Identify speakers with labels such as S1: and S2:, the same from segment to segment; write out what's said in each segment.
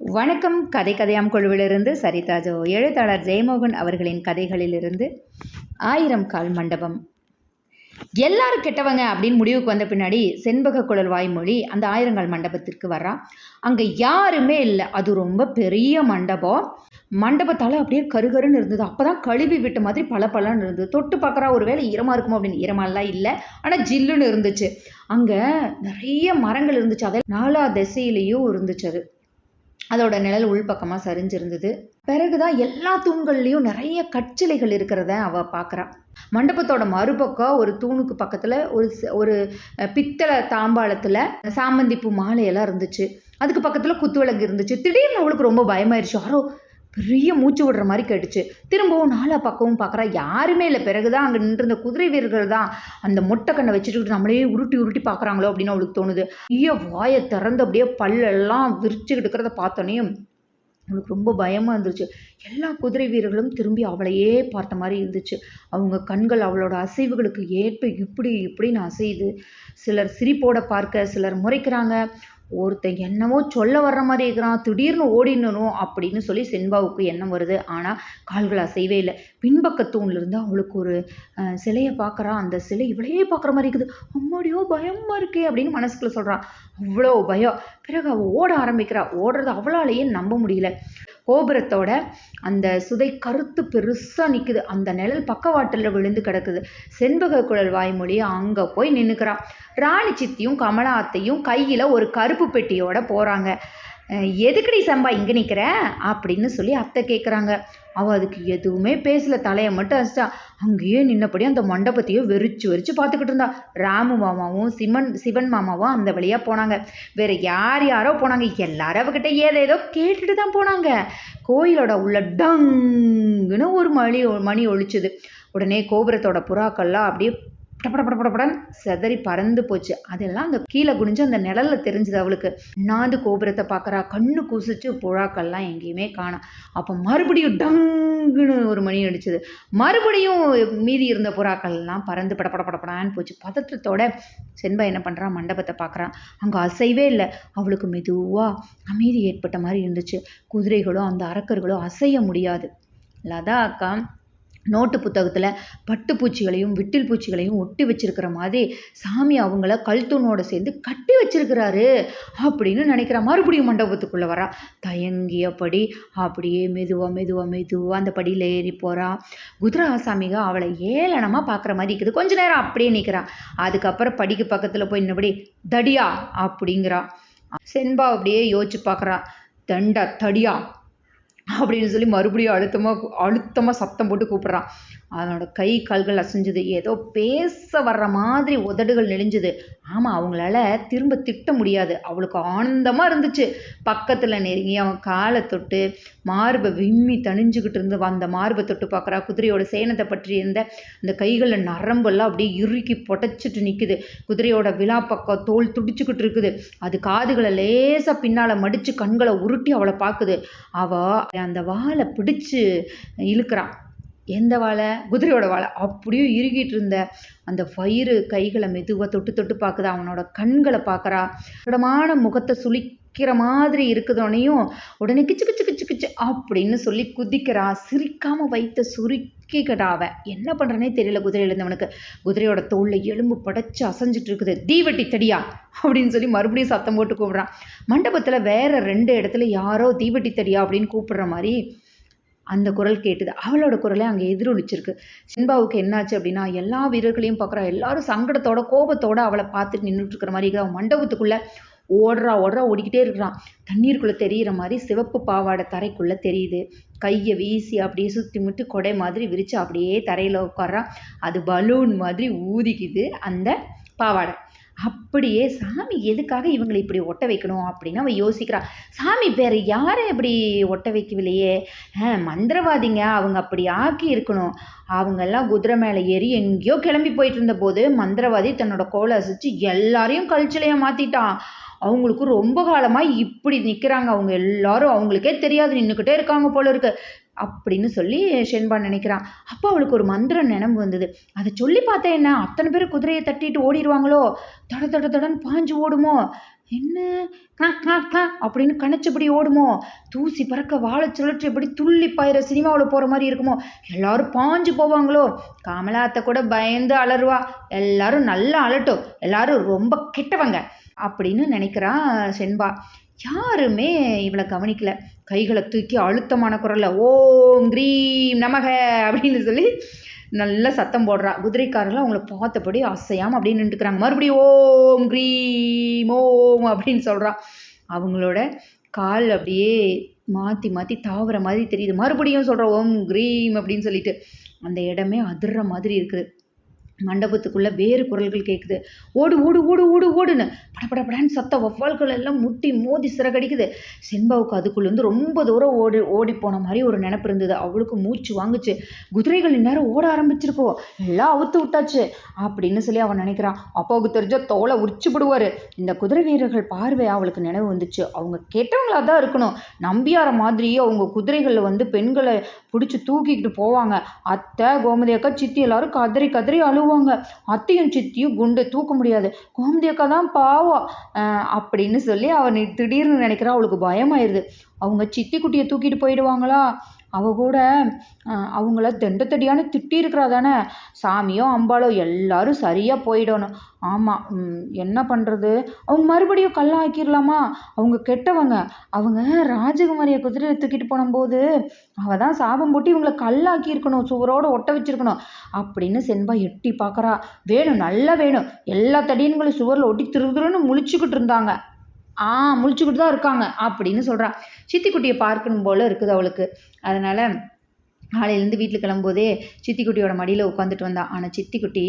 S1: வணக்கம். கதை கதையாம் குழுவிலிருந்து சரிதா ஜோ. எழுத்தாளர் ஜெயமோகன் அவர்களின் கதைகளிலிருந்து ஆயிரம் கால் மண்டபம். எல்லாரும் கெட்டவங்க அப்படின்னு முடிவுக்கு வந்த பின்னாடி செண்பக குழல் வாய்மொழி அந்த ஆயிரங்கால் மண்டபத்திற்கு வர்றா. அங்கே யாருமே இல்லை. அது ரொம்ப பெரிய மண்டபம். மண்டபத்தால் அப்படியே கருகருன்னு இருந்தது. அப்போ தான் கழுவி விட்ட மாதிரி பல பலன்னு இருந்தது. தொட்டு பார்க்குறா ஒரு வேளை ஈரமாக இருக்குமோ அப்படின்னு ஈரமாலாம் இல்லை. ஆனால் ஜில்லுன்னு இருந்துச்சு. அங்கே நிறைய மரங்கள் இருந்துச்சு. அதில் நாலா திசையிலையும் இருந்துச்சு அது. அதோட நிழல் உள்பக்கமாக சரிஞ்சிருந்தது. பிறகுதான் எல்லா தூண்கள்லேயும் நிறைய கற்சிலைகள் இருக்கிறத அவள் பார்க்குறா மண்டபத்தோட மறுபக்கம் ஒரு தூணுக்கு பக்கத்தில் ஒரு ஒரு பித்தளை தாம்பாளத்தில் சாமந்தி பூ மாலையெல்லாம் இருந்துச்சு. அதுக்கு பக்கத்தில் குத்துவிளக்கு இருந்துச்சு. திடீர்னு அவளுக்கு ரொம்ப பயமாயிருச்சு. யாரோ பெரிய மூச்சு விடுற மாதிரி கேட்டுச்சு. திரும்பவும் நாலா பக்கமும் பார்க்குறா யாருமே இல்லை. பிறகுதான் அங்கே நின்றிருந்த குதிரை வீரர்கள் தான் அந்த மொட்டை கண்ணை வச்சுட்டு நம்மளே உருட்டி உருட்டி பார்க்குறாங்களோ அப்படின்னு அவளுக்கு தோணுது. ஐயோ வாயை திறந்து அப்படியே பல்லெல்லாம் விரிச்சுக்கிட்டு இருக்கிறத பார்த்தோன்னே அவளுக்கு ரொம்ப பயமாக இருந்துச்சு எல்லா குதிரை வீரர்களும் திரும்பி அவளையே பார்த்த மாதிரி இருந்துச்சு. அவங்க கண்கள் அவளோட அசைவுகளுக்கு ஏற்ப இப்படி இப்படின்னு அசையுது. சிலர் சிரிப்போட பார்க்க சிலர் முறைக்கிறாங்க. ஒருத்தன் என்னவோ சொல்ல வர்ற மாதிரி இருக்கிறான் திடீர்னு ஓடிடணும் அப்படின்னு சொல்லி செண்பாவுக்கு எண்ணம் வருது. ஆனால் கால்கள் அசைவே இல்லை. பின்பக்கத்தூண்லேருந்து அவளுக்கு ஒரு சிலையை பார்க்குறா. அந்த சிலை இவளையே பார்க்குற மாதிரி இருக்குது. அம்மாடியோ பயமாக இருக்கே அப்படின்னு மனசுக்குள்ள சொல்கிறான் அவ்வளோ பயம். பிறகு அவள் ஓட ஆரம்பிக்கிறா. ஓடுறது அவளாலேயே நம்ப முடியல. கோபுரத்தோட அந்த சுதை கருத்து பெருசாக நிற்குது அந்த நிழல் பக்கவாட்டில் விழுந்து கிடக்குது. செண்பக குழல் வாய்மொழி அங்கே போய் நின்றுக்கிறான் ராணி சித்தியும் கமலாத்தையும் கையில் ஒரு கருப்பு பெட்டியோட போகிறாங்க எதுக்குடி சம்பா இங்கே நிற்கிற அப்படின்னு சொல்லி அத்தை கேட்குறாங்க அவள் அதுக்கு எதுவுமே பேசல. தலையை மட்டும் அசிச்சா அங்கேயே நின்னபடி அந்த மண்டபத்தையே வெறிச்சு வெறிச்சு பார்த்துக்கிட்டு இருந்தா. ராமு மாமாவும் சிவன் சிவன் மாமாவும் அந்த வழியாக போனாங்க. வேற யார் யாரோ போனாங்க. எல்லாரும் அவகிட்ட ஏதோ கேட்டுட்டு தான் போனாங்க. கோயிலோட உள்ள டங்குன்னு ஒரு மணி மணி ஒழிச்சுது. உடனே கோபுரத்தோட புறாக்கள்லாம் அப்படியே படபடபடபடன்னு செதறி பறந்து போச்சு. அதெல்லாம் அந்த கீழே குனிஞ்சு அந்த நிழல்ல தெரிஞ்சுது அவளுக்கு. நாந்து கோபுரத்தை பார்க்குறா கண்ணு கூசிச்சு புறாக்கள்லாம் எங்கேயுமே காணும் அப்போ மறுபடியும் டங்குன்னு ஒரு மணி அடிச்சது. மறுபடியும் மீதி இருந்த புறாக்கள்லாம் பறந்து பட படப்படான்னு போச்சு. பதற்றத்தோட செண்பா என்ன பண்ணுறா மண்டபத்தை பார்க்குறான் அங்கே அசைவே இல்லை. அவளுக்கு மெதுவாக அமைதி ஏற்பட்ட மாதிரி இருந்துச்சு. குதிரைகளும் அந்த அரக்கர்களும் அசைய முடியாது. லதா அக்கா நோட்டு புத்தகத்தில் பட்டுப்பூச்சிகளையும் விட்டில் பூச்சிகளையும் ஒட்டி வச்சிருக்கிற மாதிரி சாமி அவங்கள கல்தூணோட சேர்ந்து கட்டி வச்சிருக்கிறாரு அப்படின்னு நினைக்கிறா மறுபடியும் மண்டபத்துக்குள்ளே வரா. தயங்கியபடி அப்படியே மெதுவாக மெதுவாக மெதுவாக அந்த படியில் ஏறி போகிறா குதிரை ஆசாமிக அவளை ஏளனமாக பார்க்குற மாதிரி இருக்குது. கொஞ்ச நேரம் அப்படியே நிற்கிறா அதுக்கப்புறம் படிக்கு பக்கத்தில் போய் இன்னபடி தடியா அப்படிங்கிறா. செண்பா அப்படியே யோசிச்சு பார்க்குறா தண்டா தடியா அப்படின்னு சொல்லி மறுபடியும் அழுத்தமாக அழுத்தமாக சத்தம் போட்டு கூப்பிட்றான். அவனோட கை கால்கள் அசைஞ்சுது. ஏதோ பேச வர்ற மாதிரி உதடுகள் நெளிஞ்சுது. ஆமாம் அவங்களால திரும்ப திட்ட முடியாது. அவளுக்கு ஆனந்தமாக இருந்துச்சு. பக்கத்தில் நெருங்கி அவன் காலை தொட்டு மார்பை விம்மி தணிஞ்சுக்கிட்டு இருந்து அந்த மார்பை தொட்டு பார்க்குறா. குதிரையோட சேனத்தை பற்றி இருந்த அந்த கைகளில் நரம்பெல்லாம் அப்படியே இறுக்கி பொடைச்சிட்டு நிற்குது குதிரையோட விழா பக்கம் தோல் துடிச்சுக்கிட்டு இருக்குது. அது காதுகளை லேசாக பின்னால் மடித்து கண்களை உருட்டி அவளை பார்க்குது. அவள் அந்த வாழை பிடிச்சு இழுக்கிறான். எந்த வாழை? குதிரையோட வாழை. அப்படியே இறுகிட்டு இருந்த அந்த வயிறு கைகளை மெதுவாக தொட்டு தொட்டு பார்க்குதா. அவனோட கண்களை பார்க்குறா. இடமான முகத்தை சுளிக்கிற மாதிரி இருக்குதோனையும் உடனே கிச்சு கிச்சு கிச்சு கிச்சு அப்படின்னு சொல்லி குதிக்கிறா. சிரிக்காம வைத்த சுரி அவ என்ன பண்ணுறனே தெரியல குதிரையில இருந்தவனுக்கு. குதிரையோட தோளில் எலும்பு படைச்சு அசைஞ்சிட்டு இருக்குது. தீவெட்டி தடியா? அப்படின்னு சொல்லி மறுபடியும் சத்தம் போட்டு கூப்பிட்றான். மண்டபத்தில் வேற ரெண்டு இடத்துல யாரோ தீவெட்டி தடியா அப்படின்னு கூப்பிடுற மாதிரி அந்த குரல் கேட்டுது. அவளோட குரலே அங்கே எதிரொலிச்சிருக்கு. சின்பாவுக்கு என்னாச்சு அப்படின்னா எல்லா வீரர்களையும் பார்க்குறா. எல்லாரும் சங்கடத்தோட கோபத்தோட அவளை பார்த்துட்டு நின்றுட்டு இருக்கிற மாதிரி அவன் மண்டபத்துக்குள்ள ஓடுறா ஓடுறா ஓடிக்கிட்டே இருக்கிறான். தண்ணீருக்குள்ளே தெரியிற மாதிரி சிவப்பு பாவாடை தரைக்குள்ளே தெரியுது. கையை வீசி அப்படியே சுற்றி முட்டு கொடை மாதிரி விரித்து அப்படியே தரையில் உட்கார்றான். அது பலூன் மாதிரி ஊதிக்குது அந்த பாவாடை. அப்படியே சாமி எதுக்காக இவங்களை இப்படி ஒட்ட வைக்கணும் அப்படின்னு அவன் யோசிக்கிறான். சாமி வேற யாரை இப்படி ஒட்ட வைக்கவில்லையே? ஆ, மந்திரவாதிங்க அவங்க அப்படி ஆக்கி இருக்கணும். அவங்கெல்லாம் குதிரை மேலே ஏறி எங்கேயோ கிளம்பி போயிட்டு இருந்த போது மந்திரவாதி தன்னோட கோலை அசைச்சு எல்லாரையும் கல்ச்சலையாக மாத்திட்டான். அவங்களுக்கு ரொம்ப காலமாக இப்படி நிற்கிறாங்க அவங்க எல்லாரும் அவங்களுக்கே தெரியாது. நின்றுக்கிட்டே இருக்காங்க போல இருக்கு. அப்படின்னு சொல்லி ஷென்பா நினைக்கிறான். அப்போ அவளுக்கு ஒரு மந்திரம் நினைவு வந்தது. அதை சொல்லி பார்த்தேன் என்ன? அத்தனை பேர் குதிரையை தட்டிட்டு ஓடிடுவாங்களோ? தட தட தடன்னு பாஞ்சு ஓடுமோ? என்ன? அப்படின்னு கணச்சபடி ஓடுமோ? தூசி பறக்க வாழை சுழற்று எப்படி துள்ளி பாயிற சினிமாவில் போகிற மாதிரி இருக்குமோ? எல்லாரும் பாஞ்சு போவாங்களோ? காமலாத்தை கூட பயந்து அலறுவா. எல்லாரும் நல்லா அலட்டும். எல்லாரும் ரொம்ப கெட்டவங்க. அப்படின்னு நினைக்கிறான் செண்பா. யாருமே இவளை கவனிக்கல. கைகளை தூக்கி அழுத்தமான குரலில் ஓம் கிரீம் நமக அப்படின்னு சொல்லி நல்ல சத்தம் போடுறா. குதிரைக்காரர்கள் அவங்கள பார்த்தபடி அசையாம அப்படின்னு நின்றுக்கிறாங்க. மறுபடியும் ஓம் கிரீம் ஓம் அப்படின்னு சொல்கிறான் அவங்களோட கால் அப்படியே மாற்றி மாற்றி தாவர மாதிரி தெரியுது. மறுபடியும் சொல்கிற ஓம் கிரீம் அப்படின்னு சொல்லிட்டு. அந்த இடமே அதிர்ற மாதிரி இருக்குது. மண்டபத்துக்குள்ளே வேறு குரல்கள் கேட்குது ஓடு ஓடு ஓடு ஓடு ஓடுன்னு படபடபடான்னு சத்த வவ்வால்கள் எல்லாம் முட்டி மோதி சிறகடிக்குது. செண்பாவுக்கு அதுக்குள்ளேருந்து ரொம்ப தூரம் ஓடி ஓடி போன மாதிரி ஒரு நினப்பு இருந்தது. அவளுக்கு மூச்சு வாங்குச்சு. குதிரைகள் இந்நேரம் ஓட ஆரம்பிச்சிருக்கோ. எல்லாம் அவுத்து விட்டாச்சு. அப்படின்னு சொல்லி அவன் நினைக்கிறான் அப்பாவுக்கு தெரிஞ்ச தோலை உரிச்சுப்படுவார் இந்த குதிரை வீரர்கள் பார்வை அவளுக்கு நினைவு வந்துச்சு. அவங்க கெட்டவங்களா தான் இருக்கணும். நம்பியார மாதிரி அவங்க குதிரைகளில் வந்து பெண்களை பிடிச்சி தூக்கிக்கிட்டு போவாங்க. அத்தை கோமதி அக்கா சித்தி எல்லாரும் கதறி கதறி அழுவாங்க. அத்தையும் சித்தியும் குண்டு தூக்க முடியாது. கோமதி அக்கா தான் பாவம் அப்படின்னு சொல்லி அவன் திடீர்னு நினைக்கிறா அவளுக்கு பயமாயிருது. அவங்க சித்தி குட்டியை தூக்கிட்டு போயிடுவாங்களா? அவ கூட அவங்கள தண்டத்தடியான திட்டிருக்கிறா தானே சாமியோ அம்பாலோ எல்லாரும் சரியாக போயிடணும். ஆமாம் என்ன பண்ணுறது அவங்க மறுபடியும் கல்லாக்கிடலாமா அவங்க கெட்டவங்க. அவங்க ராஜகுமாரியை குதிரையை தூக்கிட்டு போனபோது அவள் தான் சாபம் போட்டு இவங்களை கல்லாக்கியிருக்கணும் சுவரோடு ஒட்ட வச்சிருக்கணும் அப்படின்னு செண்பா எட்டி பார்க்குறா. வேணும் நல்லா வேணும். எல்லா தடியன்களும் சுவரில் ஒட்டி திருதுருன்னு முழிச்சுக்கிட்டு இருந்தாங்க. ஆ முழிச்சுக்கிட்டு தான் இருக்காங்க அப்படின்னு சொல்கிறா சித்திக்குட்டியை பார்க்கணும் போல் இருக்குது அவளுக்கு. அதனால் காலையிலேருந்து வீட்டில் கிளம்பும்போதே சித்திக்குட்டியோட மடியில் உட்காந்துட்டு வந்தா. ஆனால் சித்திக்குட்டி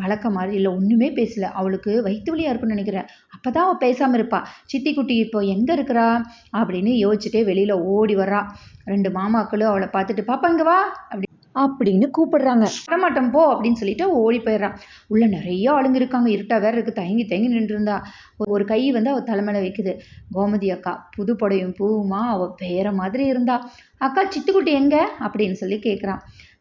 S1: வழக்க மாதிரி இல்லை ஒன்றுமே பேசல. அவளுக்கு வயிற்று வழியாக இருக்குன்னு நினைக்கிறேன். அப்போ தான் அவள் பேசாமல் இருப்பா. சித்திக்குட்டி இப்போ எங்கே இருக்கிறா அப்படின்னு யோசிச்சுட்டே வெளியில் ஓடி வர்றா. ரெண்டு மாமாக்களும் அவளை பார்த்துட்டு பாப்பா இங்கே வா அப்படி அப்படின்னு கூப்பிடுறாங்க. வரமாட்டோம் போ அப்படின்னு சொல்லிட்டு ஓடி போயிடுறான். உள்ள நிறைய ஆளுங்க இருக்காங்க. இருட்டா வேற இருக்கு. தயங்கி தயங்கி நின்றுருந்தா. ஒரு கை வந்து அவள் தலைமையில வைக்குது. கோமதி அக்கா புது படையும் பூவுமா? அவள் பேர மாதிரி இருந்தா. அக்கா சித்துக்குட்டி எங்க? அப்படின்னு சொல்லி கேட்குறான்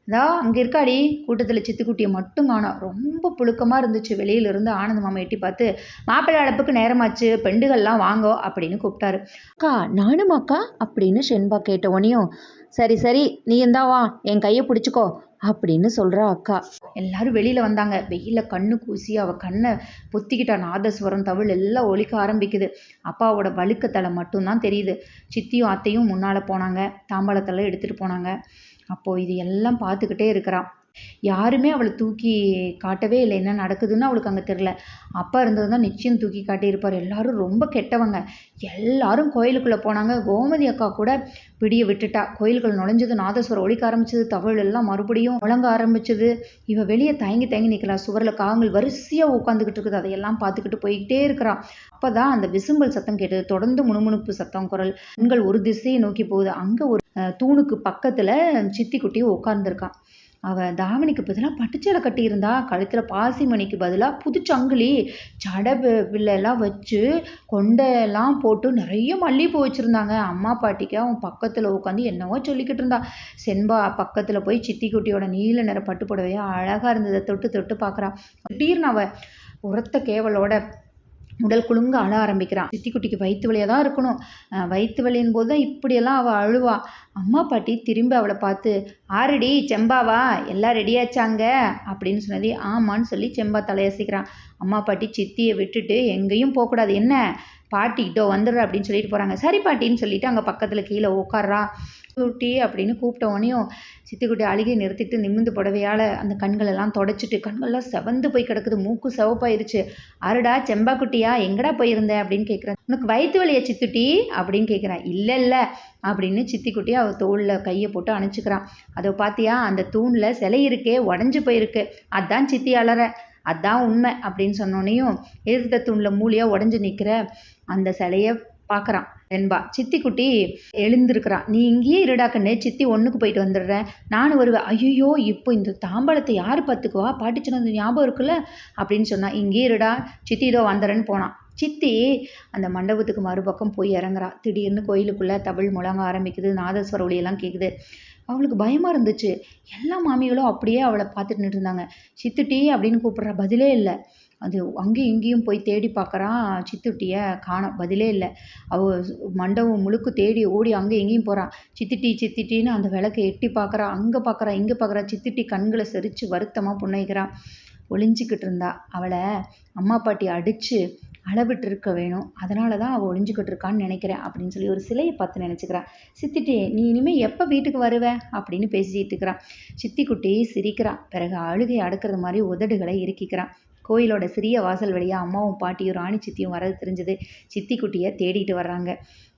S1: இதா அங்கே இருக்காடி. கூட்டத்தில் சித்துக்குட்டியை மட்டும் காணோம். ரொம்ப புழுக்கமாக இருந்துச்சு. வெளியிலிருந்து ஆனந்த மாமா எட்டி பார்த்து மாப்பிள்ளை அழைப்புக்கு நேரமாச்சு. பெண்டுகள்லாம் வாங்கோ அப்படின்னு கூப்பிட்டாரு. அக்கா நானும் அக்கா அப்படின்னு ஷென்பா கேட்ட உடனேயும் சரி சரி நீ இருந்தாவா என் கையை பிடிச்சிக்கோ அப்படின்னு சொல்கிறா அக்கா. எல்லாரும் வெளியில் வந்தாங்க. வெயிலில் கண்ணு கூசி அவள் கண்ணை பொத்திக்கிட்டா. நாதஸ்வரம் தவிழ் எல்லாம் ஒழிக்க ஆரம்பிக்குது. அப்பாவோட வழுக்கத்தலை மட்டும்தான் தெரியுது. சித்தியும் அத்தையும் முன்னால் போனாங்க. தாம்பாளத்தெல்லாம் எடுத்துகிட்டு போனாங்க. அப்போது இது எல்லாம் பார்த்துக்கிட்டே இருக்கிறான். யாருமே அவளை தூக்கி காட்டவே இல்லை. என்ன நடக்குதுன்னு அவளுக்கு அங்கே தெரில அப்பா இருந்தது தான் நிச்சயம் தூக்கி காட்டியிருப்பார். எல்லாரும் ரொம்ப கெட்டவங்க. எல்லாரும் கோயிலுக்குள்ளே போனாங்க. கோமதி அக்கா கூட பிடிய விட்டுட்டா. கோயில்கள் நுழைஞ்சது நாதஸ்வரம் ஒழிக்க ஆரம்பிச்சது தவழ் எல்லாம் மறுபடியும் முழங்க ஆரம்பிச்சது. இவ வெளியே தயங்கி தயங்கி நிற்கிறா சுவரில் காகங்கள் வரிசையாக உட்காந்துக்கிட்டு இருக்குது. அதையெல்லாம் பார்த்துக்கிட்டு போய்கிட்டே இருக்கிறான் அப்பதான் அந்த விசும்பல் சத்தம் கேட்டது. தொடர்ந்து முணுமுணுப்பு சத்தம் குரல். பெண்கள் ஒரு திசையை நோக்கி போகுது. அங்கே ஒரு தூணுக்கு பக்கத்தில் சித்தி குட்டியும் உட்கார்ந்துருக்கான் அவள் தாவணிக்கு பதிலாக பட்டுச்சேலை கட்டியிருந்தா. கழுத்தில் பாசி மணிக்கு பதிலாக புது சங்கிலி ஜடை பிள்ளைலாம் வச்சு கொண்டையெல்லாம் போட்டு நிறைய மல்லிகைப்பூ வச்சுருந்தாங்க. அம்மா பாட்டிக்கு அவன் பக்கத்தில் உட்காந்து என்னவோ சொல்லிக்கிட்டு இருந்தா. செண்பா பக்கத்தில் போய் சித்தி குட்டியோட நீல நிற பட்டு புடவையா அழகாக இருந்ததை தொட்டு தொட்டு பார்க்குறா திடீர்னு அவள் உரத்த கேவலோட உடல் குலுங்க அழ ஆரம்பிக்கிறான். சித்தி குட்டிக்கு வயிற்று வலியாக தான் இருக்கணும். வயிற்று வலியின் போது தான் இப்படியெல்லாம் அவள் அழுவா. அம்மா பாட்டி திரும்பி அவளை பார்த்து ஆரடி செம்பாவா? எல்லாம் ரெடியாச்சாங்க அப்படின்னு சொன்னதே ஆமான்னு சொல்லி செம்பா தலையசிக்கிறான். அம்மா பாட்டி சித்தியை விட்டுட்டு எங்கேயும் போகக்கூடாது. என்ன? பாட்டிக்கிட்டோ வந்துடுற அப்படின்னு சொல்லிட்டு போகிறாங்க சரி பாட்டின்னு சொல்லிட்டு அங்கே பக்கத்தில் கீழே உட்கார்றா குட்டி அப்படின்னு கூப்பிட்ட உடனேயும் சித்துக்குட்டி அழுகி நிறுத்திட்டு நிமிந்து புடவையால் அந்த கண்களெல்லாம் தொடச்சிட்டு கண்கள்லாம் செவந்து போய் கிடக்குது. மூக்கு செவப்பாயிருச்சு. அருடா செம்பா குட்டியா எங்கடா போயிருந்த? அப்படின்னு கேட்குறேன் உனக்கு வயிற்று வலியா சித்துட்டி? அப்படின்னு கேட்குறேன் இல்லை இல்லை. அப்படின்னு சித்திக்குட்டி அவள் தோளில் கையை போட்டு அணைச்சிக்கிறான். அதை பார்த்தியா அந்த தூணில் சிலை இருக்கே உடஞ்சி போயிருக்கு. அதான் சித்தி அலற. அதான் உண்மை. அப்படின்னு சொன்னோன்னையும் எதிர்த்த தூணில் மூலியாக உடஞ்சி நிற்கிற அந்த சிலையை பார்க்குறான் என்பா சித்தி குட்டி எழுந்திருக்கிறான். நீ இங்கேயே இருடா கண்ணு சித்தி ஒன்றுக்கு போயிட்டு வந்துடுறேன். நானும் வருவேன். ஐயோ இப்போ இந்த தாம்பாளத்தை யார் பார்த்துக்குவா? பாட்டி சொன்னது ஞாபகம் இருக்குல்ல? அப்படின்னு சொன்னா இங்கேயே இருடா சித்தி இதோ வந்துடுறேன்னு போனான். சித்தி அந்த மண்டபத்துக்கு மறுபக்கம் போய் இறங்குறா. திடீர்னு கோயிலுக்குள்ளே தமிழ் முழங்க ஆரம்பிக்குது. நாதஸ்வர ஒளியெல்லாம் கேட்குது அவளுக்கு பயமாக இருந்துச்சு. எல்லா மாமிகளும் அப்படியே அவளை பார்த்துட்டு இருந்தாங்க. சித்துட்டி அப்படின்னு கூப்பிட்றா. பதிலே இல்லை. அது அங்கேயும் இங்கேயும் போய் தேடி பார்க்குறான் சித்துட்டியை காணோம். பதிலே இல்லை. அவள் மண்டபம் முழுக்க தேடி ஓடி அங்கே இங்கேயும் போகிறான் சித்திட்டி சித்திட்டின்னு அந்த விளக்கை எட்டி பார்க்குறா. அங்கே பார்க்கறா இங்கே பார்க்குறா. சித்திட்டி கண்களை செரித்து வருத்தமாக புன்னகைக்கிறான் ஒளிஞ்சிக்கிட்டு இருந்தா. அவளை அம்மா பாட்டி அடித்து அளவிட்டு இருக்க வேணும். அதனால தான் அவள் ஒளிஞ்சிக்கிட்டு இருக்கான்னு நினைக்கிறேன் அப்படின்னு சொல்லி ஒரு சிலையை பார்த்து நினச்சிக்கிறான் சித்திட்டி நீ இனிமேல் எப்போ வீட்டுக்கு வருவ? அப்படின்னு பேசிட்டு இருக்கிறான் சித்திக்குட்டி சிரிக்கிறான் பிறகு அழுகை அடக்கிறது மாதிரி உதடுகளை இறுக்கிக்கிறான் கோயிலோட சிறிய வாசல் வழியாக அம்மாவும் பாட்டியும் ராணி சித்தியும் வரது தெரிஞ்சது. சித்திக்குட்டியை தேடிட்டு வர்றாங்க.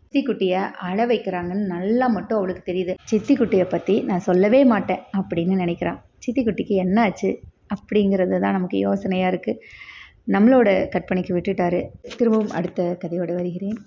S1: சித்திக்குட்டியை அழ வைக்கிறாங்கன்னு நல்லா மட்டும் அவளுக்கு தெரியுது. சித்திக்குட்டியை பற்றி நான் சொல்லவே மாட்டேன் அப்படின்னு நினைக்கிறான் சித்திக்குட்டிக்கு என்ன ஆச்சு அப்படிங்கிறது தான் நமக்கு யோசனையாக இருக்குது நம்மளோட கற்பனைக்கு விட்டுட்டாரு. திரும்பவும் அடுத்த கதையோடு வருகிறேன்.